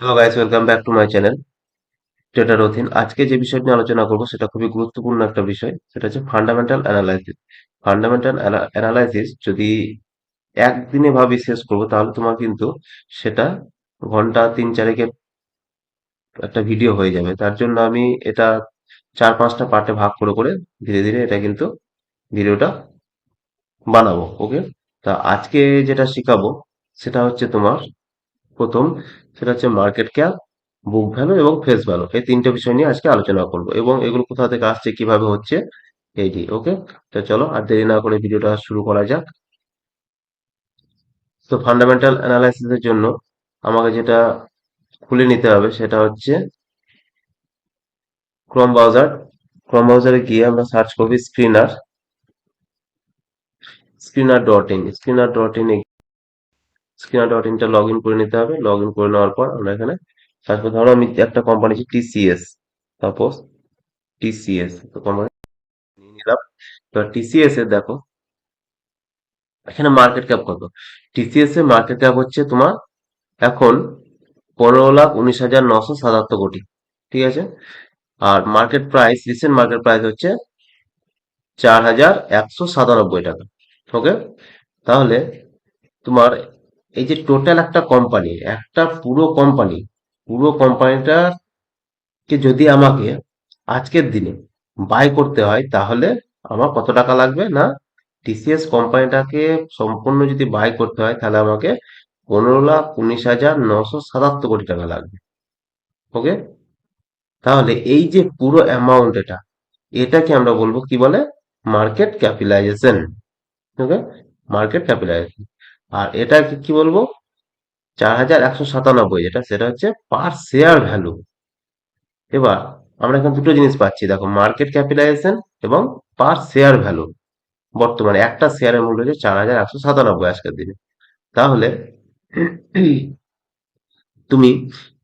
Hello guys welcome back to my channel trader অধীন আজকে যে বিষয় নিয়ে আলোচনা করব, সেটা খুবই গুরুত্বপূর্ণ একটা বিষয়, সেটা হচ্ছে ফান্ডামেন্টাল অ্যানালাইসিস ফান্ডামেন্টাল অ্যানালাইসিস যদি একদিনে ভাবে শেষ করব, তাহলে তোমার কিন্তু সেটা ঘণ্টা তিন চারেকের একটা ভিডিও হয়ে যাবে। তার জন্য আমি এটা চার পাঁচটা পার্টে ভাগ করে করে ধীরে ধীরে এটা কিন্তু ভিডিওটা বানাবো ওকে তা আজকে যেটা শেখাবো, সেটা হচ্ছে তোমার প্রথম সেটা হচ্ছে মার্কেট ক্যাপ বুক ভ্যালু এবং ফেস ভ্যালু এই তিনটে বিষয় নিয়ে আজকে আলোচনা করব এবং এগুলো কোথা থেকে আসছে, কীভাবে হচ্ছে এইটি ওকে তো চলো, আর দেরি না করে ভিডিওটা শুরু করা যাক। তো ফান্ডামেন্টাল অ্যানালাইসিসের জন্য আমাকে যেটা খুলে নিতে হবে সেটা হচ্ছে ক্রোম ব্রাউজার ক্রোম ব্রাউজারে গিয়ে আমরা সার্চ করব screener screener dot in screener dot in screener dot log in করে নিতে হবে। লগ ইন করে নেওয়ার পর আমরা এখানে সার্চ করতে ধরো আমি একটা কোম্পানি টিসিএস সাপোজ টিসিএস তো কোম্পানি নিয়ে নিলাম। এবার টিসিএস এর দেখো, এখানে মার্কেট ক্যাপ কত? টিসিএস এর মার্কেট ক্যাপ হচ্ছে তোমার এখন পনেরো লাখ উনিশ হাজার নশো সাতাত্তর কোটি, ঠিক আছে? আর market price recent market price হচ্ছে চার হাজার একশো সাতানব্বই টাকা ওকে তাহলে তোমার এই যে টোটাল একটা কোম্পানি একটা পুরো কোম্পানি পুরো কোম্পানিটা কে যদি আমাকে আজকের দিনে বাই করতে হয়, তাহলে আমার কত টাকা লাগবে? না টিসিএস কোম্পানিটাকে সম্পূর্ণ যদি বাই করতে হয়, তাহলে আমাকে পনেরো লাখ উনিশ হাজার নশো সাতাত্তর কোটি টাকা লাগবে। ওকে তাহলে এই যে পুরো অ্যামাউন্ট এটা এটাকে আমরা বলব কি বলে? Market capitalisation okay market capitalisation আর এটা কি বলব? চার হাজার একশো সাতানব্বই, যেটা সেটা হচ্ছে পার শেয়ার ভ্যালু এবার আমরা এখানে দুটো জিনিস পাচ্ছি। দেখো মার্কেট ক্যাপিটালাইজেশন এবং পার শেয়ার ভ্যালু বর্তমানে একটা শেয়ারের মূল্য হচ্ছে চার হাজার একশো সাতানব্বই আজকের দিনে। তাহলে তুমি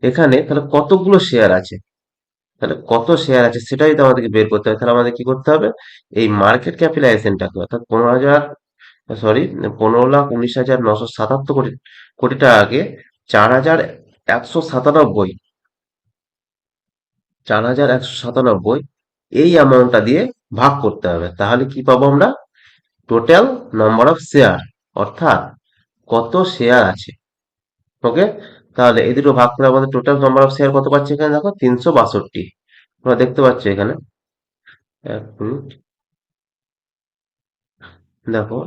এখানে তাহলে কতগুলো শেয়ার আছে? তাহলে কত শেয়ার আছে সেটাই তো আমাদেরকে বের করতে হবে। তাহলে আমাদের কি করতে হবে? এই মার্কেট ক্যাপিটালাইজেশনটাকে অর্থাৎ পনেরো হাজার সরি পনেরো লাখ উনিশ হাজার নশো সাতাত্তর কোটি কোটি টাকাকে চার হাজার একশো সাতানব্বই। চার হাজার একশো সাতানব্বই, এই অ্যামাউন্টটা দিয়ে ভাগ করতে হবে। তাহলে কি পাবো আমরা? টোটাল নাম্বার অফ শেয়ার অর্থাৎ কত শেয়ার আছে। ওকে তাহলে এই দুটো ভাগ করে আমাদের টোটাল নাম্বার অফ শেয়ার কত পাচ্ছি এখানে দেখো? তিনশো বাষট্টি। তোমরা দেখতে পাচ্ছ এখানে। এক মিনিট। দেখো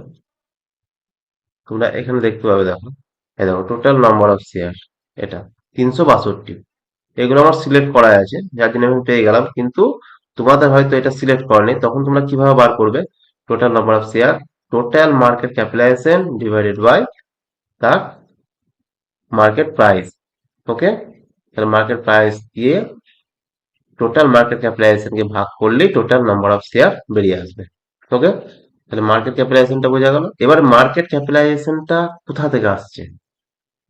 তোমরা এখানে দেখতে পাবে, দেখো। এই দেখো টোটাল নাম্বার অফ শেয়ার এটা তিনশো বাষট্টি। এগুলো আমার সিলেক্ট করা আছে, যার জন্য আমি পেয়ে গেলাম। কিন্তু তোমাদের হয়তো এটা সিলেক্ট করেনি। তখন তোমরা কীভাবে বার করবে? Total number of share total market capitalization divided by তার মার্কেট প্রাইস ওকে তাহলে মার্কেট প্রাইস দিয়ে টোটাল মার্কেট ক্যাপিটালাইজেশনকে ভাগ করলেই টোটাল নাম্বার অফ শেয়ার বেরিয়ে আসবে ওকে তাহলে মার্কেট ক্যাপিটালাইজেশনটা বোঝা গেল। এবার মার্কেট ক্যাপিটালাইজেশনটা কোথা থেকে আসছে?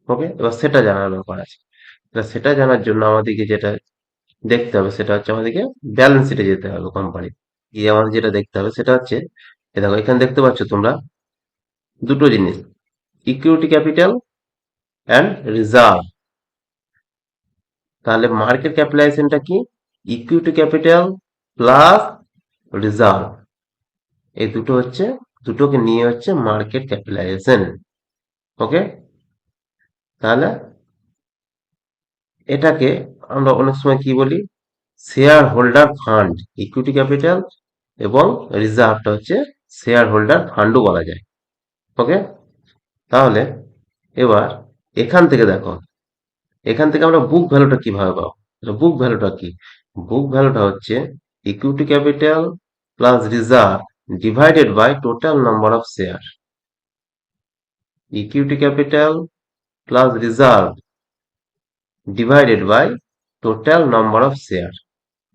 ওকে এবার সেটা জানার ব্যাপার আছে। সেটা জানার জন্য আমাদেরকে যেটা দেখতে হবে, সেটা হচ্ছে আমাদেরকে ব্যালেন্স শিটে যেতে হবে কোম্পানি গিয়ে আমাদের যেটা দেখতে হবে, সেটা হচ্ছে এ দেখো, এখানে দেখতে পাচ্ছ তোমরা দুটো জিনিস ইকুইটি ক্যাপিটাল অ্যান্ড রিজার্ভ তাহলে মার্কেট ক্যাপিটালাইজেশনটা কি? ইকুইটি ক্যাপিটাল প্লাস রিজার্ভ এই দুটো হচ্ছে, দুটোকে নিয়ে হচ্ছে মার্কেট ক্যাপিটালাইজেশন ওকে তাহলে এটাকে আমরা অনেক সময় কি বলি? Shareholder fund equity capital এবং রিজার্ভটা হচ্ছে শেয়ার হোল্ডার ফান্ডও বলা যায়। ওকে তাহলে এবার এখান থেকে দেখো, এখান থেকে আমরা বুক ভ্যালুটা কীভাবে পাবো? বুক ভ্যালুটা কি? বুক ভ্যালুটা হচ্ছে equity capital plus reserve divided by total number of share equity capital plus reserve divided by total number of share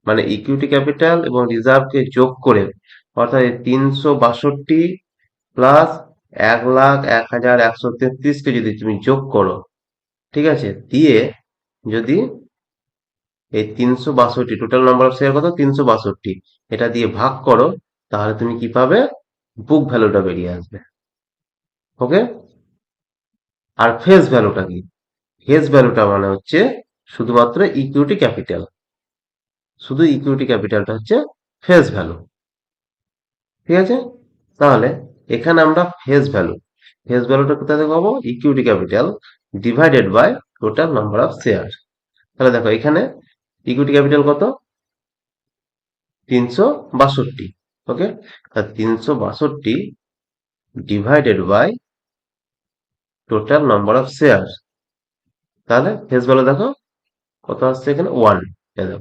মানে ইকুইটি ক্যাপিটাল এবং রিজার্ভকে যোগ করে, অর্থাৎ তিনশো বাষট্টি প্লাস এক লাখ এক হাজার একশো তেত্রিশকে যদি তুমি যোগ করো, ঠিক আছে? দিয়ে যদি এই তিনশো বাষট্টি টোটাল নাম্বার অফ শেয়ার কত? তিনশো বাষট্টি। এটা দিয়ে ভাগ করো তাহলে তুমি কি পাবে? বুক ভ্যালুটা বেরিয়ে আসবে। ওকে আর ফেস ভ্যালুটা কি? ফেস ভ্যালুটা মানে হচ্ছে শুধুমাত্র ইকুইটি ক্যাপিটাল শুধু ইকুইটি ক্যাপিটালটা হচ্ছে ফেস ভ্যালু ঠিক আছে? তাহলে এখানে আমরা ফেস ভ্যালু ফেস ভ্যালুটা কোথায় থেকে equity capital divided by total number of share তাহলে দেখো এখানে ইকুইটি ক্যাপিটাল কত? তিনশো বাষট্টি। ওকে তিনশো বাষট্টি divided by total number of share তাহলে ফেস ভ্যালু দেখো, কত আসছে এখানে? ওয়ান দেখো।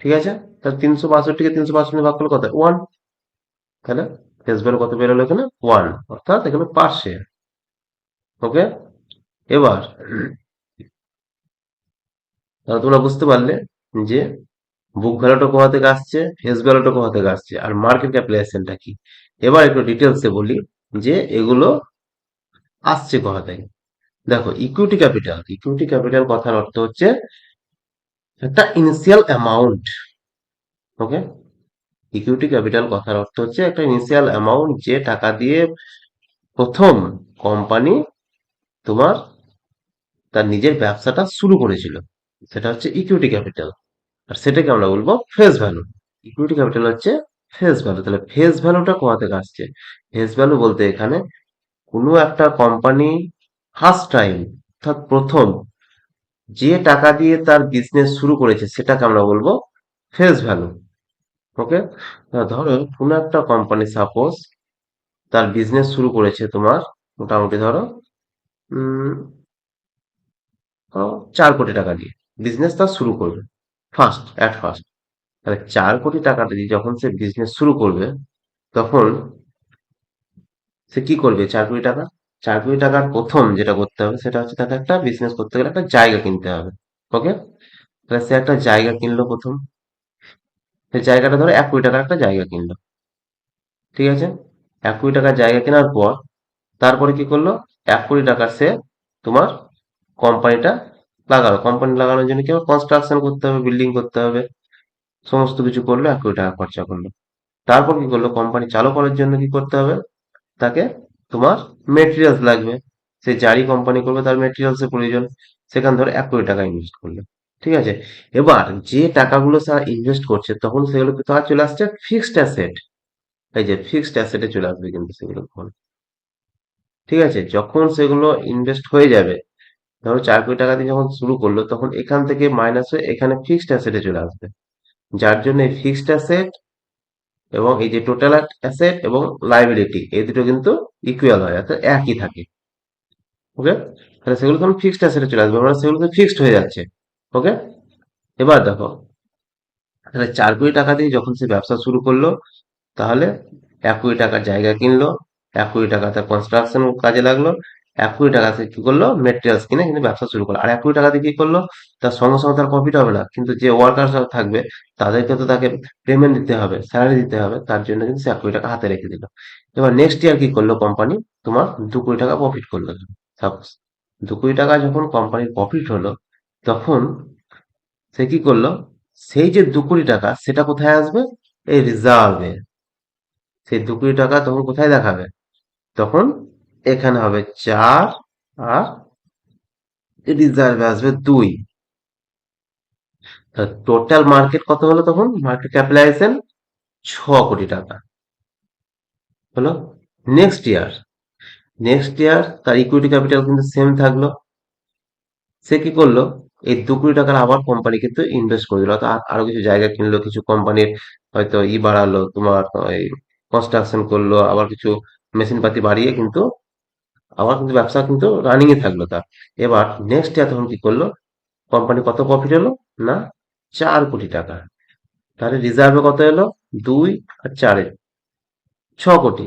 ঠিক আছে? তাহলে তিনশো বাষট্টিকে তিনশো বাষট্টি ভাগ করলে কত? ওয়ান তাহলে ফেস ভ্যালু কত বেরোলো এখানে? ওয়ান অর্থাৎ এখানে পার শেয়ার ওকে এবার, তাহলে তোমরা বুঝতে পারলে যে বুক ভ্যালুটা কোথা থেকে আসছে? ফেস ভ্যালুটা কোথা থেকে আসছে? আর মার্কেট ক্যাপিটালাইজেশনটা কি? এবার একটু ডিটেলসে বলি যে এগুলো আসছে কোথা থেকে? দেখো ইকুইটি ক্যাপিটাল ইকুইটি ক্যাপিটাল কথার অর্থ হচ্ছে একটা initial amount okay equity capital কথার অর্থ হচ্ছে একটা ইনিশিয়াল অ্যামাউন্ট যে টাকা দিয়ে প্রথম কোম্পানি তোমার তার নিজের ব্যবসাটা শুরু করেছিল। সেটা হচ্ছে ইকুইটি ক্যাপিটাল আর সেটাকে আমরা বলব ফেস ভ্যালু ইকুইটি ক্যাপিটাল হচ্ছে ফেস ভ্যালু তাহলে ফেস ভ্যালুটা কোথা থেকে আসছে? ফেস ভ্যালু বলতে এখানে কোনো একটা কোম্পানি ফার্স্ট টাইম অর্থাৎ প্রথম যে টাকা দিয়ে তার বিজনেস শুরু করেছে, সেটাকে আমরা বলব ফেস ভ্যালু ওকে ধরো কোনো একটা কোম্পানি সাপোজ তার বিজনেস শুরু করেছে তোমার মোটামুটি ধরো চার কোটি টাকা দিয়ে। বিজনেস তার শুরু করবে। ফার্স্ট অ্যাট ফার্স্ট তাহলে চার কোটি টাকাটা দিয়ে যখন সে বিজনেস শুরু করবে, তখন সে কি করবে? চার কোটি টাকা? চার কোটি টাকার প্রথম যেটা করতে হবে, সেটা হচ্ছে তাকে একটা বিজনেস করতে গেলে একটা জায়গা কিনতে হবে। ওকে তাহলে সে একটা জায়গা কিনলো প্রথম। সেই জায়গাটা ধরো এক কোটি টাকার একটা জায়গা কিনলো। ঠিক আছে? এক কোটি টাকার জায়গা কেনার পর, তারপরে কি করল? এক কোটি টাকার সে তোমার কোম্পানিটা লাগালো। কোম্পানি লাগানোর জন্য কি হবে? কনস্ট্রাকশন করতে হবে বিল্ডিং করতে হবে। সমস্ত কিছু করল, এক কোটি টাকা খরচা করল। তারপর কি করল? কোম্পানি চালু করার জন্য কি করতে হবে? তাকে তোমার মেটেরিয়ালস লাগবে। সে যারই কোম্পানি করবে, তার মেটেরিয়ালস এর প্রয়োজন। সেখান ধরো এক কোটি টাকা ইনভেস্ট করল। ঠিক আছে? এবার যে টাকাগুলো তারা ইনভেস্ট করছে, তখন সেগুলো তার চলে আসছে ফিক্সড অ্যাসেট এই যে ফিক্সড অ্যাসেটে চলে আসবে কিন্তু সেগুলো। ঠিক আছে? যখন সেগুলো ইনভেস্ট হয়ে যাবে ধরো চার কোটি টাকা দিয়ে যখন শুরু করল, তখন এখান থেকে মাইনাস হয়ে এখানে ফিক্সড অ্যাসেটে চলে আসবে। যার জন্য এই ফিক্সড অ্যাসেট এবং এই যে টোটাল অ্যাসেট এবং লাইবিলিটি এই দুটো কিন্তু ইকুয়াল হয়, অর্থাৎ একই থাকে। ওকে তাহলে সেগুলো তখন ফিক্সড অ্যাসেটে চলে আসবে মানে সেগুলো তো ফিক্সড হয়ে যাচ্ছে। ওকে এবার দেখো, তাহলে চার কোটি টাকা দিয়ে যখন সে ব্যবসা শুরু করল, তাহলে এক কোটি টাকার জায়গা কিনলো, এক কোটি টাকা তার কনস্ট্রাকশন কাজে লাগল এক কোটি টাকা সে কি করল? মেটেরিয়ালস কিনে কিন্তু ব্যবসা শুরু করল। আর এক কোটি টাকা দিয়ে কি করল? তার সঙ্গে সঙ্গে তার প্রফিট হবে না। কিন্তু যে ওয়ার্কার থাকবে তাদেরকে তো তাকে পেমেন্ট দিতে হবে স্যালারি দিতে হবে। তার জন্য কিন্তু সে এক কোটি টাকা হাতে রেখে দিল। এবার নেক্সট ইয়ার কি করল কোম্পানি তোমার দু কোটি টাকা প্রফিট করল। সাপোজ দু কোটি টাকা যখন কোম্পানির প্রফিট হলো, তখন সে কি করল? সেই যে দু কোটি টাকা, সেটা কোথায় আসবে? এই রিজার্ভে সেই দু কোটি টাকা তখন কোথায় দেখাবে? তখন এখানে হবে চার আর রিজার্ভে আসবে দুই। টোটাল মার্কেট কত হলো তখন? মার্কেট ক্যাপিটালাইজেশন ছ কোটি টাকা। হলো নেক্সট ইয়ার নেক্সট ইয়ার তার ইকুইটি ক্যাপিটাল কিন্তু সেম থাকল। সে কি করল? এই দু কোটি টাকার আবার কোম্পানি কিন্তু ইনভেস্ট করে দিল। আরও কিছু জায়গা কিনলো, কিছু কোম্পানির হয়তো ই বাড়ালো, তোমার কনস্ট্রাকশন করল, আবার কিছু মেশিন পাতি বাড়িয়ে কিন্তু আবার কিন্তু ব্যবসা কিন্তু রানিং এ থাকল তার। এবার নেক্সট ইয়ার তখন কি করল? কোম্পানি কত প্রফিট হলো? না, চার কোটি টাকা। তাহলে রিজার্ভে কত এলো? দুই আর চারে। ছ কোটি।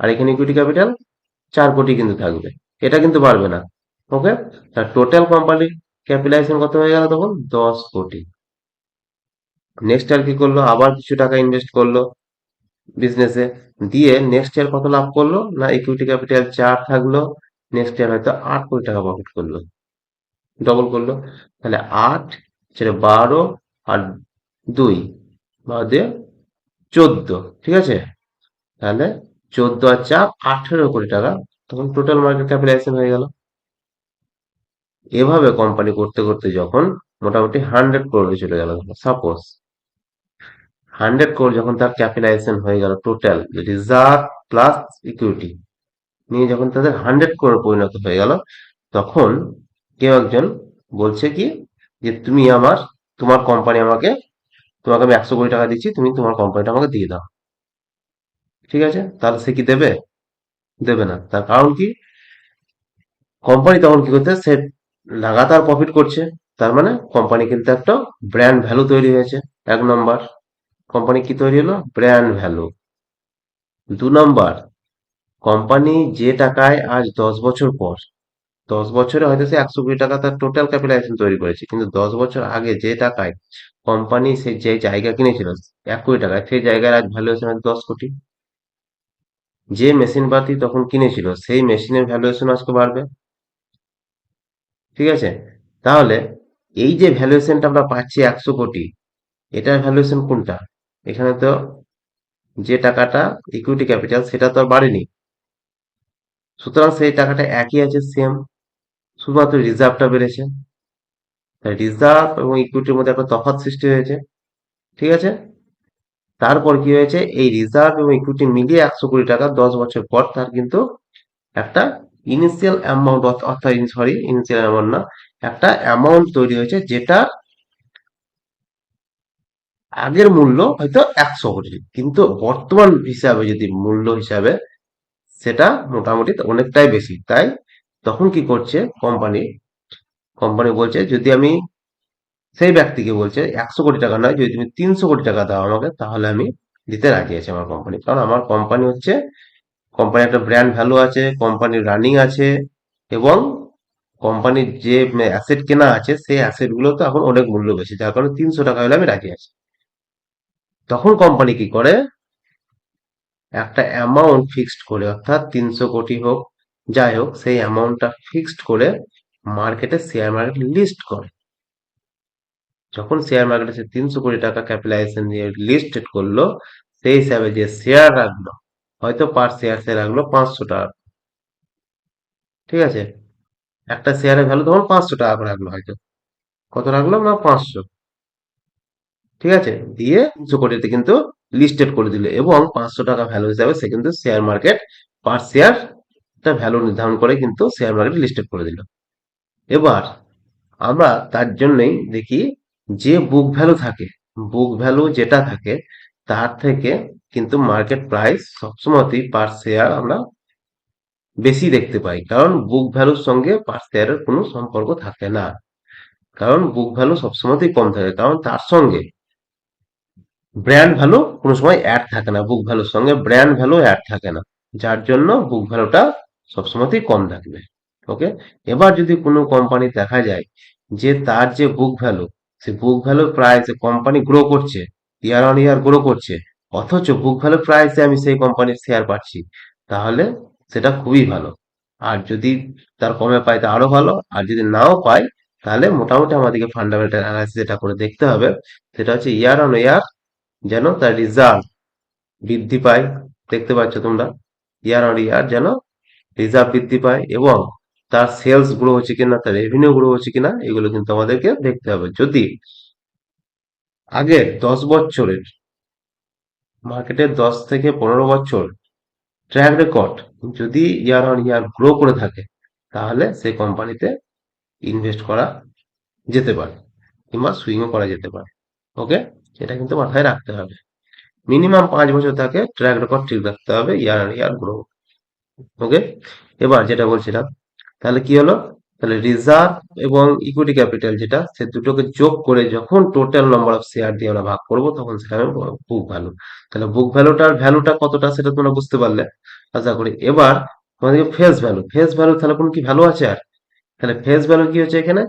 আর এখানে ইকুইটি ক্যাপিটাল চার কোটি কিন্তু থাকবে। এটা কিন্তু বাড়বে না। ওকে তার টোটাল কোম্পানি ক্যাপিটালাইজেশন কত হয়ে গেল তখন? দশ কোটি। নেক্সট ইয়ার কি করল? আবার কিছু টাকা ইনভেস্ট করল বিজনেসে দিয়ে নেক্সট ইয়ার কত লাভ করল? না ইকুইটি ক্যাপিটাল চার থাকল নেক্সট ইয়ার হয়তো আট কোটি টাকা প্রফিট করল। ডবল করল। তাহলে আট, সেটা বারো আর দুই বাদে চোদ্দ, ঠিক আছে? তাহলে চোদ্দ আর চার, আঠেরো কোটি টাকা। তখন টোটাল মার্কেট ক্যাপিটালাইজেশন হয়ে গেল। এভাবে কোম্পানি করতে করতে যখন মোটামুটি হান্ড্রেড করোড়ে চলে গেল। সাপোজ হান্ড্রেড করোড় যখন তার ক্যাপিটালাইজেশন হয়ে গেল টোটাল রিজার্ভ প্লাস ইকুইটি নিয়ে যখন তাদের হান্ড্রেড করোড় পরিণত হয়ে গেল, তখন কেউ একজন বলছে কি, যে তুমি আমার, তোমার কোম্পানি আমাকে, তোমাকে আমি একশো কোটি টাকা দিচ্ছি, তুমি তোমার কোম্পানিটা আমাকে দিয়ে দাও। ঠিক আছে? তাহলে সে কি দেবে? দেবে না। তার কারণ কি? কোম্পানি তখন কি করতে সে লাগাতার প্রফিট করছে। তার মানে কোম্পানি কিন্তু একটা ব্র্যান্ড ভ্যালু তৈরি হয়েছে। এক নম্বর কোম্পানি কি তৈরি হলো? ব্র্যান্ড ভ্যালু দু নম্বর কোম্পানি যে টাকায় আজ দশ বছর পর, দশ বছরে হয়তো সে একশো কোটি টাকা তার টোটাল ক্যাপিটালাইজেশন তৈরি করেছে, কিন্তু দশ বছর আগে যে টাকায় কোম্পানি সে যে জায়গা কিনেছিল, এক কোটি টাকায়, সেই জায়গার আজ ভ্যালুয়েশন হয়তো দশ কোটি। যে মেশিন পাতি তখন কিনেছিল, সেই মেশিনের ভ্যালুয়েশন আজকে বাড়বে। ঠিক আছে? তাহলে এই যে ভ্যালুয়েশনটা আমরা পাচ্ছি একশো কোটি, এটার ভ্যালুয়েশন কোনটা? এখানে তো যে টাকাটা ইকুইটি ক্যাপিটাল সেটা তো আর বাড়েনি। সুতরাং সেই টাকাটা একই আছে সেম শুধুমাত্র রিজার্ভটা বেড়েছে। রিজার্ভ এবং ইকুইটির মধ্যে একটা তফাৎ সৃষ্টি হয়েছে। ঠিক আছে? তারপর কি হয়েছে? এই রিজার্ভ এবং ইকুইটি মিলিয়ে একশো কোটি টাকা দশ বছর পর তার কিন্তু একটা ইনিশিয়াল অ্যামাউন্ট অর্থাৎ সরি ইনিশিয়াল অ্যামাউন্ট না, একটা অ্যামাউন্ট তৈরি হয়েছে যেটা আগের মূল্য হয়তো একশো কোটি কিন্তু বর্তমান হিসাবে যদি মূল্য হিসাবে সেটা মোটামুটি অনেকটাই বেশি, তাই তখন কি করছে কোম্পানি কোম্পানি বলছে যদি আমি সেই ব্যক্তিকে বলছে একশো কোটি টাকা নয়, যদি তুমি তিনশো কোটি টাকা দাও আমাকে, তাহলে আমি দিতে রাজি আছি আমার কোম্পানি কারণ আমার কোম্পানি হচ্ছে কোম্পানি একটা ব্র্যান্ড ভ্যালু আছে কোম্পানির রানিং আছে, এবং কোম্পানির যে অ্যাসেট কেনা আছে, সেই অ্যাসেটগুলো তো এখন অনেক মূল্য বেশি, যার কারণে তিনশো টাকা হলে আমি রাজি আছি। তখন কোম্পানি কি করে? একটা অ্যামাউন্ট ফিক্সড করে, অর্থাৎ তিনশো কোটি হোক, যাই হোক, সেই অ্যামাউন্টটা ফিক্সড করে মার্কেটে শেয়ার মার্কেট লিস্ট করে। যখন শেয়ার মার্কেটে সে তিনশো কোটি টাকা ক্যাপিটালাইজেশন দিয়ে লিস্টেড করল, সেই হিসাবে যে শেয়ার রাখল, হয়তো পার শেয়ার সে রাখল পাঁচশো টাকা। ঠিক আছে? একটা শেয়ারের ভ্যালু তখন পাঁচশো টাকা রাখল হয়তো। কত রাখল? না, পাঁচশো। ঠিক আছে? দিয়ে তিনশো কোটিতে কিন্তু লিস্টেড করে দিল এবং পাঁচশো টাকা ভ্যালু হিসাবে সে কিন্তু share market per share value নির্ধারণ করে কিন্তু শেয়ার মার্কেট লিস্টেড করে দিল। এবার আমরা তার জন্যই দেখি যে বুক ভ্যালু থাকে বুক ভ্যালু যেটা থাকে তার থেকে কিন্তু মার্কেট প্রাইস সবসময়তেই পার শেয়ার আমরা বেশি দেখতে পাই। কারণ বুক ভ্যালুর সঙ্গে পার শেয়ারের কোনো সম্পর্ক থাকে না। কারণ বুক ভ্যালু সবসময়তেই কম থাকে। কারণ তার সঙ্গে ব্র্যান্ড ভ্যালু কোনো সময় অ্যাড থাকে না বুক ভ্যালুর সঙ্গে ব্র্যান্ড ভ্যালু অ্যাড থাকে না, যার জন্য বুক ভ্যালুটা সবসময়তেই কম থাকবে ওকে এবার যদি কোনো কোম্পানি দেখা যায় যে তার যে বুক ভ্যালু সে বুক ভ্যালু প্রাইসে কোম্পানি গ্রো করছে ইয়ার অন ইয়ার গ্রো করছে, অথচ বুক ভ্যালু প্রাইসে আমি সেই কোম্পানির শেয়ার পাচ্ছি, তাহলে সেটা খুবই ভালো। আর যদি তার কমে পাই তা আরও ভালো, আর যদি নাও পাই তাহলে মোটামুটি আমাদেরকে ফান্ডামেন্টাল অ্যানালাইসিস এটা করে দেখতে হবে, সেটা হচ্ছে ইয়ার অন ইয়ার যেন তার রিজার্ভ বৃদ্ধি পায়। দেখতে পাচ্ছ তোমরা ইয়ার অন ইয়ার যেন রিজার্ভ বৃদ্ধি পায় এবং তার সেলস গ্রো হচ্ছে কিনা, তার রেভিনিউ গ্রো হচ্ছে কিনা, এগুলো কিন্তু আমাদেরকে দেখতে হবে। যদি আগের দশ বছরের মার্কেটের দশ থেকে পনেরো বছর ট্র্যাক রেকর্ড যদি ইয়ার অন ইয়ার গ্রো করে থাকে, তাহলে সেই কোম্পানিতে ইনভেস্ট করা যেতে পারে কিংবা সুইংও করা যেতে পারে। ওকে এটা কিন্তু মাথায় রাখতে হবে। মিনিমাম পাঁচ বছর তাকে ট্র্যাক রেকর্ড ঠিক রাখতে হবে, ইয়ার অন ইয়ার গ্রো ওকে এবার যেটা বলছিলাম, তাহলে কি হলো? তাহলে রিজার্ভ এবং ইকুইটি ক্যাপিটাল যেটা, সে দুটোকে যোগ করে যখন টোটাল নাম্বার অফ শেয়ার দিয়ে আমরা ভাগ করব, তখন সেটা বুক ভ্যালু তাহলে বুক ভ্যালুটার ভ্যালুটা কতটা সেটা তোমরা বুঝতে পারলে, আশা করি। এবার তোমাদেরকে ফেস ভ্যালু ফেস ভ্যালু তাহলে কোনো কি ভ্যালু আছে আর? তাহলে ফেস ভ্যালু কি হচ্ছে এখানে?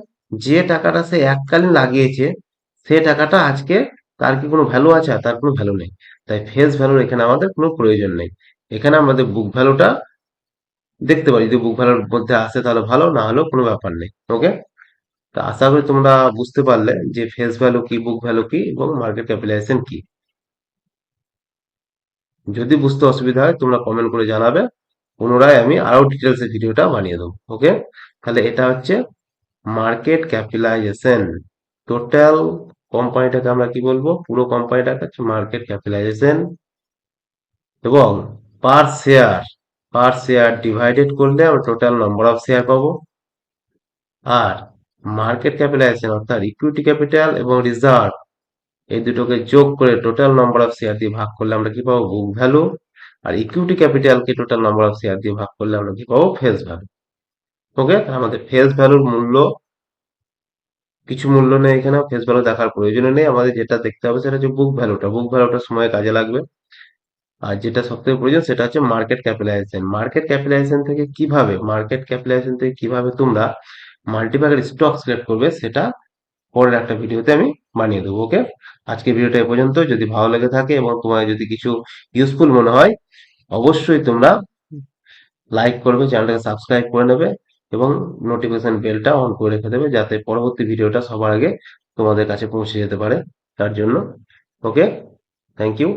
যে টাকাটা সে এককালীন লাগিয়েছে, সে টাকাটা আজকে তার কি কোনো ভ্যালু আছে? তার কোনো ভ্যালু নেই। তাই ফেস ভ্যালুর এখানে আমাদের কোনো প্রয়োজন নেই। এখানে আমাদের বুক ভ্যালুটা দেখতে পারি, যদি বুক ভ্যালুর মধ্যে আসে তাহলে ভালো, না হলেও কোনো ব্যাপার নেই। ওকে তা আশা করি তোমরা বুঝতে পারলে যে ফেস ভ্যালু কি বুক ভ্যালু কি এবং মার্কেট ক্যাপিটালাইজেশন কি। যদি বুঝতে অসুবিধা হয় তোমরা কমেন্ট করে জানাবে। পুনরায় আমি আরও ডিটেলসে ভিডিওটা বানিয়ে দেবো। ওকে তাহলে এটা হচ্ছে মার্কেট ক্যাপিটালাইজেশন টোটাল কোম্পানিটাকে আমরা কি বলব? পুরো কোম্পানিটাকে হচ্ছে মার্কেট ক্যাপিটালাইজেশন এবং per share per share divided করলে আমরা টোটাল নম্বর অফ শেয়ার পাবো। আর মার্কেট ক্যাপিটালাইজেশন অর্থাৎ ইকুইটি ক্যাপিটাল এবং রিজার্ভ এই দুটোকে যোগ করে টোটাল নাম্বার অফ শেয়ার দিয়ে ভাগ করলে আমরা কি পাবো? বুক ভ্যালু আর ইকুইটি ক্যাপিটালকে টোটাল নাম্বার অফ শেয়ার দিয়ে ভাগ করলে আমরা কি পাবো? ফেস ভ্যালু ওকে আমাদের ফেস ভ্যালুর মূল্য কিছু মূল্য নেই এখানে ফেস ভ্যালু দেখার প্রয়োজন নেই। আমাদের যেটা দেখতে হবে সেটা হচ্ছে বুক ভ্যালুটা বুক ভ্যালুটা সময় কাজে লাগবে। আর যেটা সবথেকে প্রয়োজন সেটা হচ্ছে মার্কেট ক্যাপিটালাইজেশন মার্কেট ক্যাপিটালাইজেশন থেকে কীভাবে মার্কেট ক্যাপিটালাইজেশন থেকে কীভাবে তোমরা মাল্টিপ্যাকেট স্টক সিলেক্ট করবে সেটা পরের একটা ভিডিওতে আমি বানিয়ে দেবো ওকে আজকে ভিডিওটা এ পর্যন্ত। যদি ভালো লেগে থাকে এবং তোমার যদি কিছু ইউজফুল মনে হয় অবশ্যই তোমরা লাইক করবে চ্যানেলটাকে সাবস্ক্রাইব করে নেবে। এবং নোটিফিকেশন বেলটা অন করে রেখে দেবে যাতে পরবর্তী ভিডিওটা সবার আগে তোমাদের কাছে পৌঁছে যেতে পারে, তার জন্য। Okay thank you